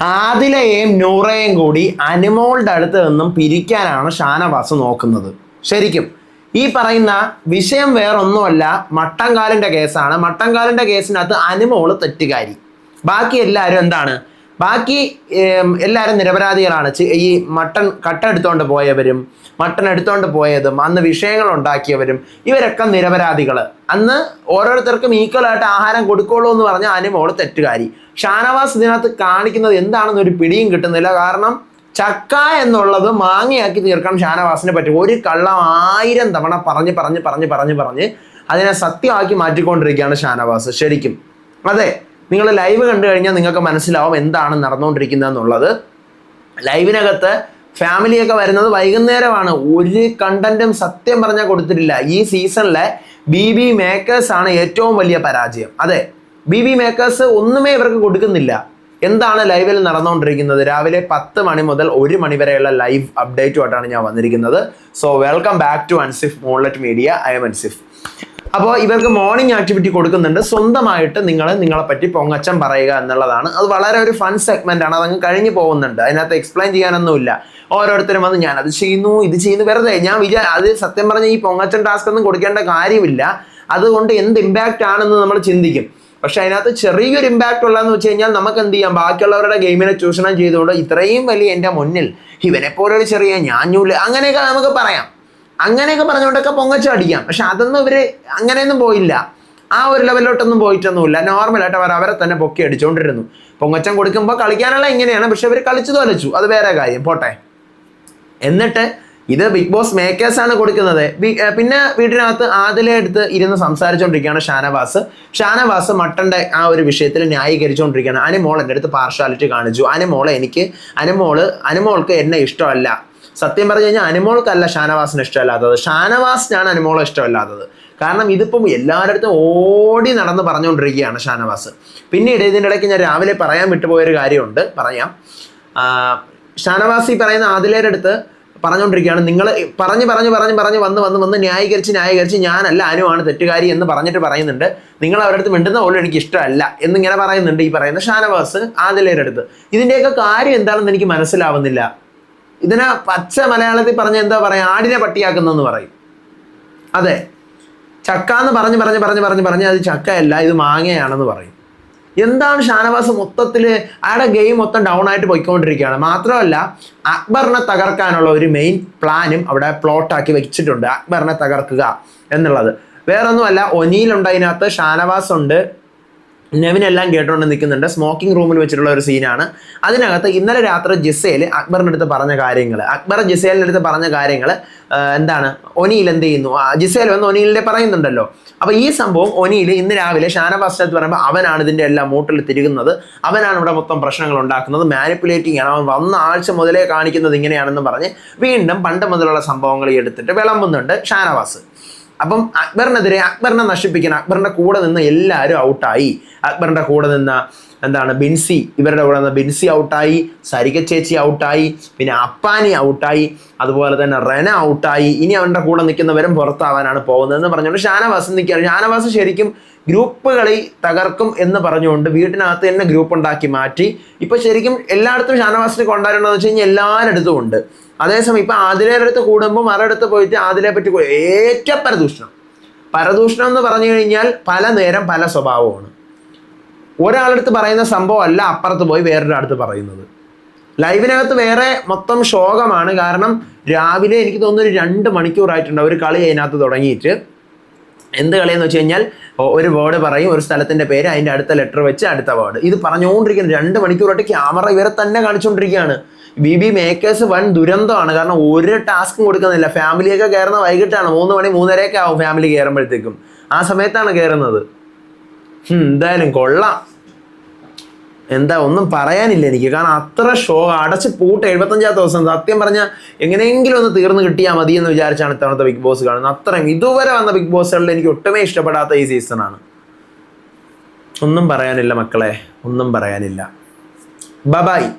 ആദിലയെയും നൂറയും കൂടി അനുമോളുടെ അടുത്ത് നിന്നും പിരിക്കാനാണ് ഷാനവാസ് നോക്കുന്നത്. ശരിക്കും. ഈ പറയുന്ന വിഷയം വേറൊന്നുമല്ല മട്ടങ്കാലിന്റെ കേസാണ്. മട്ടങ്കാലിന്റെ കേസിനകത്ത് അനുമോൾ തെറ്റുകാരി. ബാക്കി എല്ലാവരും എന്താണ്? ബാക്കി എല്ലാവരും നിരപരാധികളാണ്. ഈ മട്ടൺ കട്ട എടുത്തോണ്ട് പോയവരും മട്ടൺ എടുത്തോണ്ട് പോയതും അന്ന് വിഷയങ്ങൾ ഉണ്ടാക്കിയവരും ഇവരൊക്കെ നിരപരാധികൾ അന്ന് ഓരോരുത്തർക്കും ഈക്വലായിട്ട് ആഹാരം കൊടുക്കുള്ളൂ എന്ന് പറഞ്ഞ അനുമോൾ തെറ്റുകാരി. ഷാനവാസ് ഇതിനകത്ത് കാണിക്കുന്നത് എന്താണെന്ന് ഒരു പിടിയും കിട്ടുന്നില്ല. കാരണം ചക്ക എന്നുള്ളത് മാങ്ങയാക്കി തീർക്കാൻ ഷാനവാസിനെ പറ്റും. ഒരു കള്ളം ആയിരം തവണ പറഞ്ഞ് പറഞ്ഞ് പറഞ്ഞ് പറഞ്ഞ് പറഞ്ഞ് അതിനെ സത്യമാക്കി മാറ്റിക്കൊണ്ടിരിക്കുകയാണ് ഷാനവാസ്. ശരിക്കും. അതെ. നിങ്ങൾ ലൈവ് കണ്ടു കഴിഞ്ഞാൽ നിങ്ങൾക്ക് മനസ്സിലാവും എന്താണ് നടന്നുകൊണ്ടിരിക്കുന്നത് എന്നുള്ളത് ലൈവിനകത്ത് ഫാമിലിയൊക്കെ വരുന്നത് വൈകുന്നേരമാണ്. ഒരു കണ്ടന്റും സത്യം പറഞ്ഞാൽ കൊടുത്തിട്ടില്ല. ഈ സീസണിലെ ബി ബി മേക്കേഴ്സ് ആണ് ഏറ്റവും വലിയ പരാജയം. അതെ ബി ബി മേക്കേഴ്സ് ഒന്നുമേ ഇവർക്ക് കൊടുക്കുന്നില്ല. എന്താണ് ലൈവിൽ നടന്നുകൊണ്ടിരിക്കുന്നത്? രാവിലെ പത്ത് മണി മുതൽ ഒരു മണി വരെയുള്ള ലൈവ് അപ്ഡേറ്റുമായിട്ടാണ് ഞാൻ വന്നിരിക്കുന്നത്. So welcome back to Ansif മോൺലെറ്റ് media I M Ansif അപ്പോൾ ഇവർക്ക് മോർണിംഗ് ആക്ടിവിറ്റി കൊടുക്കുന്നുണ്ട്. സ്വന്തമായിട്ട് നിങ്ങൾ നിങ്ങളെ പറ്റി പൊങ്ങച്ചം പറയുക എന്നുള്ളതാണ്. അത് വളരെ ഒരു ഫൺ സെഗ്മെന്റ് ആണ്. അതങ്ങ് കഴിഞ്ഞു പോകുന്നുണ്ട്. അതിനകത്ത് എക്സ്പ്ലെയിൻ ചെയ്യാനൊന്നുമില്ല. ഓരോരുത്തരും വന്ന് ഞാൻ അത് ചെയ്യുന്നു ഇത് ചെയ്യുന്നു വെറുതെ. ഞാൻ വിചാ അത് സത്യം പറഞ്ഞ ഈ പൊങ്ങച്ചം ടാസ്ക് ഒന്നും കൊടുക്കേണ്ട കാര്യമില്ല. അതുകൊണ്ട് എന്ത് ഇമ്പാക്റ്റ് ആണെന്ന് നമ്മൾ ചിന്തിക്കും. പക്ഷെ അതിനകത്ത് ചെറിയൊരു ഇമ്പാക്റ്റ് ഉള്ളതെന്ന് വെച്ച് കഴിഞ്ഞാൽ നമുക്ക് എന്ത് ചെയ്യാം? ബാക്കിയുള്ളവരുടെ ഗെയിമിനെ ചൂഷണം ചെയ്തുകൊണ്ട് ഇത്രയും വലിയ എന്റെ മുന്നിൽ ഇവനെപ്പോലൊരു ചെറിയ ഞാഞ്ഞൂൽ അങ്ങനെയൊക്കെ നമുക്ക് പറയാം. അങ്ങനെയൊക്കെ പറഞ്ഞുകൊണ്ടൊക്കെ പൊങ്ങച്ച അടിക്കാം. പക്ഷെ അതൊന്നും ഇവർ അങ്ങനെയൊന്നും പോയില്ല. ആ ഒരു ലെവലിലോട്ടൊന്നും പോയിട്ടൊന്നുമില്ല. നോർമലായിട്ട് അവർ അവരെ തന്നെ പൊക്കി അടിച്ചുകൊണ്ടിരുന്നു പൊങ്ങച്ചം കൊടുക്കുമ്പോൾ കളിക്കാനുള്ള ഇങ്ങനെയാണ്. പക്ഷെ ഇവർ കളിച്ചു തോലച്ചു. അത് വേറെ കാര്യം. പോട്ടെ. എന്നിട്ട് ഇത് ബിഗ് ബോസ് മേക്കേഴ്സ് ആണ് കൊടുക്കുന്നത്. പിന്നെ വീട്ടിനകത്ത് ആദിലെ എടുത്ത് ഇരുന്ന് സംസാരിച്ചുകൊണ്ടിരിക്കുകയാണ് ഷാനവാസ്. ഷാനവാസ് മട്ടന്റെ ആ ഒരു വിഷയത്തിൽ ന്യായീകരിച്ചുകൊണ്ടിരിക്കുകയാണ് അനുമോൾ എന്റെ അടുത്ത് പാർഷ്വാലിറ്റി കാണിച്ചു. അനുമോളെ എനിക്ക് അനുമോൾ അനുമോൾക്ക് എന്നെ ഇഷ്ടമല്ല. സത്യം പറഞ്ഞു കഴിഞ്ഞാൽ അനുമോൾക്കല്ല ഷാനവാസിന് ഇഷ്ടമല്ലാത്തത്. ഷാനവാസിനാണ് അനുമോളെ ഇഷ്ടമല്ലാത്തത്. കാരണം ഇതിപ്പം എല്ലാവരുടെ ഓടി നടന്ന് പറഞ്ഞുകൊണ്ടിരിക്കുകയാണ് ഷാനവാസ്. പിന്നീട് ഇതിന്റെ ഇടയ്ക്ക് ഞാൻ രാവിലെ പറയാൻ വിട്ടുപോയൊരു കാര്യമുണ്ട്. പറയാം. ഷാനവാസ് പറയുന്ന ആദിലേരുടെ അടുത്ത് പറഞ്ഞുകൊണ്ടിരിക്കുകയാണ്. നിങ്ങൾ പറഞ്ഞ് പറഞ്ഞ് പറഞ്ഞ് പറഞ്ഞ് വന്ന് വന്ന് വന്ന് ന്യായീകരിച്ച് ന്യായീകരിച്ച് ഞാനല്ല അനുവാണ് തെറ്റുകാരി എന്ന് പറഞ്ഞിട്ട് പറയുന്നുണ്ട്. നിങ്ങൾ അവരുടെ അടുത്ത് മിണ്ടുന്ന പോലും എനിക്ക് ഇഷ്ടമല്ല എന്നിങ്ങനെ പറയുന്നുണ്ട് ഈ പറയുന്ന ഷാനവാസ് ആദിലേരുടെ അടുത്ത്. ഇതിന്റെയൊക്കെ കാര്യം എന്താണെന്ന് എനിക്ക് മനസ്സിലാവുന്നില്ല. ഇതിനെ പച്ച മലയാളത്തിൽ പറഞ്ഞ എന്താ പറയാ? ആടിനെ പട്ടിയാക്കുന്നെന്ന് പറയും. അതെ. ചക്ക എന്ന് പറഞ്ഞ് പറഞ്ഞ് പറഞ്ഞ് പറഞ്ഞ് പറഞ്ഞ് അത് ചക്കയല്ല ഇത് മാങ്ങയാണെന്ന് പറയും. എന്താണ് ഷാനവാസ് മൊത്തത്തിൽ അയാളുടെ ഗെയിം മൊത്തം ഡൗൺ ആയിട്ട് പോയിക്കൊണ്ടിരിക്കുകയാണ്. മാത്രമല്ല അക്ബറിനെ തകർക്കാനുള്ള ഒരു മെയിൻ പ്ലാനും അവിടെ പ്ലോട്ടാക്കി വെച്ചിട്ടുണ്ട്. അക്ബറിനെ തകർക്കുക എന്നുള്ളത്. വേറൊന്നുമല്ല ഒനിയിലുണ്ട് അതിനകത്ത് ഷാനവാസ് ഉണ്ട് നെവിനെല്ലാം കേട്ടുകൊണ്ട് നിൽക്കുന്നുണ്ട് സ്മോക്കിംഗ് റൂമിൽ വെച്ചിട്ടുള്ള ഒരു സീനാണ് അതിനകത്ത് ഇന്നലെ രാത്രി ജിസേൽ അക്ബറിന്റെ അടുത്ത് പറഞ്ഞ കാര്യങ്ങൾ അക്ബർ ജിസേലിന്റെ അടുത്ത് പറഞ്ഞ കാര്യങ്ങൾ എന്താണ് ഒനിയിൽ എന്ത് ചെയ്യുന്നു? ജിസേൽ വന്ന് ഒനിയിലെ പറയുന്നുണ്ടല്ലോ. അപ്പോൾ ഈ സംഭവം ഒനിയിൽ ഇന്ന് രാവിലെ ഷാനവാസ് എന്ന് പറയുമ്പോൾ അവനാണ് ഇതിന്റെ എല്ലാം മൂട്ടിൽ തിരുകുന്നത്. അവനാണ് ഇവിടെ മൊത്തം പ്രശ്നങ്ങൾ ഉണ്ടാക്കുന്നത്. മാനിപ്പുലേറ്റിംഗ് ആണ്. അവൻ വന്ന ആഴ്ച മുതലേ കാണിക്കുന്നത് ഇങ്ങനെയാണെന്ന് പറഞ്ഞ് വീണ്ടും പണ്ട് മുതലുള്ള സംഭവങ്ങൾ എടുത്തിട്ട് വിളമ്പുന്നുണ്ട് ഷാനവാസ്. അപ്പം അക്ബറിനെതിരെ അക്ബറിനെ നശിപ്പിക്കാൻ അക്ബറിന്റെ കൂടെ നിന്ന് എല്ലാവരും ഔട്ടായി. അക്ബറിന്റെ കൂടെ നിന്ന എന്താണ് ബിൻസി ഇവരുടെ കൂടെ നിന്ന് ബിൻസി ഔട്ടായി സരിക ചേച്ചി ഔട്ടായി പിന്നെ അപ്പാനി ഔട്ടായി അതുപോലെ തന്നെ റെന ഔട്ടായി. ഇനി അവന്റെ കൂടെ നിൽക്കുന്നവരും പുറത്താവാനാണ് പോകുന്നതെന്ന് പറഞ്ഞുകൊണ്ട് ഷാനവാസ് നിൽക്കുകയാണ്. ഷാനവാസ് ശരിക്കും ഗ്രൂപ്പ് കളി തകർക്കും എന്ന് പറഞ്ഞുകൊണ്ട് വീട്ടിനകത്ത് തന്നെ ഗ്രൂപ്പ് ഉണ്ടാക്കി മാറ്റി. ഇപ്പൊ ശരിക്കും എല്ലായിടത്തും ഷാനവാസിനെ കൊണ്ടുവരണമെന്ന് വെച്ച് കഴിഞ്ഞാൽ എല്ലാവരുടെ അടുത്തും ഉണ്ട്. അതേസമയം ഇപ്പൊ ആദിലയുടെ അടുത്ത് കൂടുമ്പോൾ മറടുത്ത് പോയിട്ട് ആദിലെ പറ്റി ഏറ്റവും പരദൂഷണം. പരദൂഷണം എന്ന് പറഞ്ഞു കഴിഞ്ഞാൽ പല നേരം പല സ്വഭാവമാണ്. ഒരാളടുത്ത് പറയുന്ന സംഭവം അല്ല അപ്പുറത്ത് പോയി വേറൊരാടുത്ത് പറയുന്നത്. ലൈവിനകത്ത് വേറെ മൊത്തം ശോകമാണ്. കാരണം രാവിലെ എനിക്ക് തോന്നുന്നു രണ്ട് മണിക്കൂറായിട്ടുണ്ട് ഒരു കളി അതിനകത്ത് തുടങ്ങിയിട്ട്. എന്ത് കളിയെന്ന് വെച്ച് കഴിഞ്ഞാൽ ഒരു വേർഡ് പറയും ഒരു സ്ഥലത്തിന്റെ പേര് അതിന്റെ അടുത്ത ലെറ്റർ വെച്ച് അടുത്ത വേർഡ് ഇത് പറഞ്ഞുകൊണ്ടിരിക്കുന്നത് രണ്ട് മണിക്കൂറായിട്ട് ക്യാമറ ഇവരെ തന്നെ കാണിച്ചുകൊണ്ടിരിക്കുകയാണ്. ബി ബി മേക്കേഴ്സ് വൺ ദുരന്തമാണ്. കാരണം ഒരു ടാസ്കും കൊടുക്കുന്നില്ല. ഫാമിലിയൊക്കെ കയറുന്ന വൈകിട്ടാണ്. മൂന്ന് മണി മൂന്നരയൊക്കെ ആവും ഫാമിലി കയറുമ്പോഴത്തേക്കും. ആ സമയത്താണ് കയറുന്നത്. എന്തായാലും കൊള്ളാം. എന്താ ഒന്നും പറയാനില്ല എനിക്ക്. കാരണം അത്ര ഷോ അടച്ച് പൂട്ട് എഴുപത്തഞ്ചാമത്തെ ദിവസം. സത്യം പറഞ്ഞാൽ എങ്ങനെയെങ്കിലും ഒന്ന് തീർന്നു കിട്ടിയാൽ മതി എന്ന് വിചാരിച്ചാണ് ഇത്തവണത്തെ ബിഗ് ബോസ് കാണുന്നത്. അത്രയും ഇതുവരെ വന്ന ബിഗ് ബോസുകളിൽ എനിക്ക് ഒട്ടുമേ ഇഷ്ടപ്പെടാത്ത ഈ സീസണാണ്. ഒന്നും പറയാനില്ല മക്കളെ. ഒന്നും പറയാനില്ല. ബബായ്